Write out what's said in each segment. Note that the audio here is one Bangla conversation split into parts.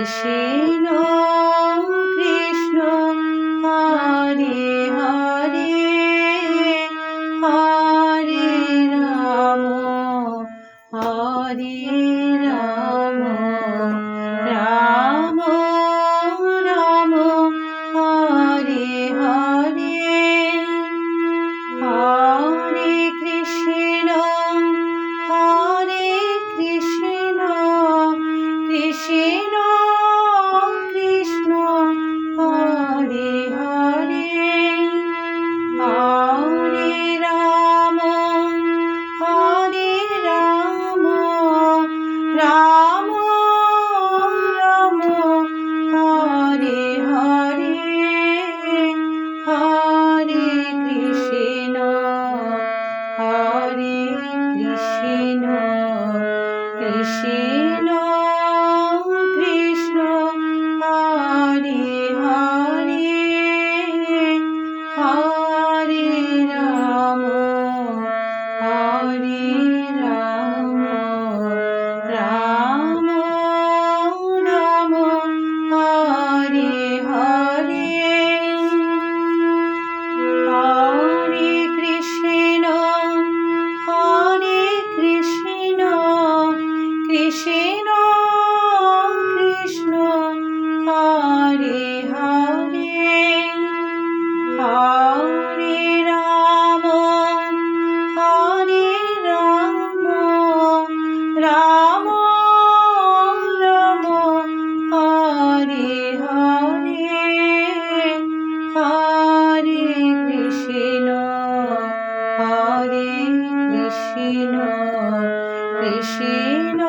এসে 心。কৃষ্ণ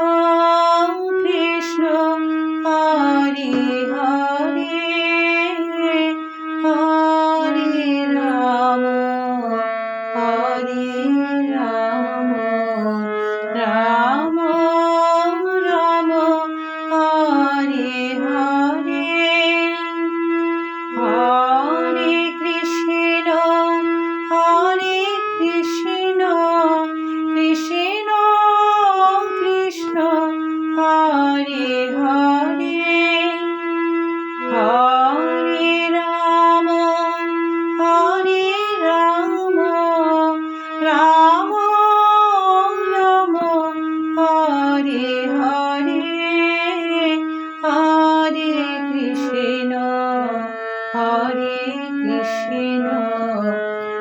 হরে কৃষ্ণ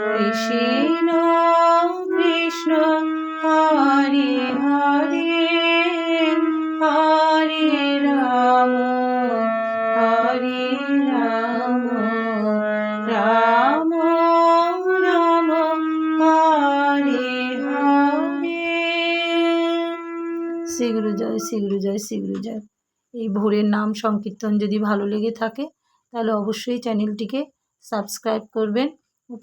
কৃষ্ণ কৃষ্ণ, হরে হরে হরে রাম হরে রাম রাম রাম, হরে হরে। শ্রী গুরু জয় শ্রী গুরু জয় শ্রী গুরু জয়। এই ভোরের নাম সংকীর্তন যদি ভালো লেগে থাকে তাহলে অবশ্যই চ্যানেলটিকে সাবস্ক্রাইব করবেন,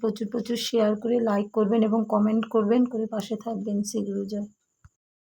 প্রচুর প্রচুর শেয়ার করে লাইক করবেন এবং কমেন্ট করবেন, করে পাশে থাকবেন শ্রী গুরু জয়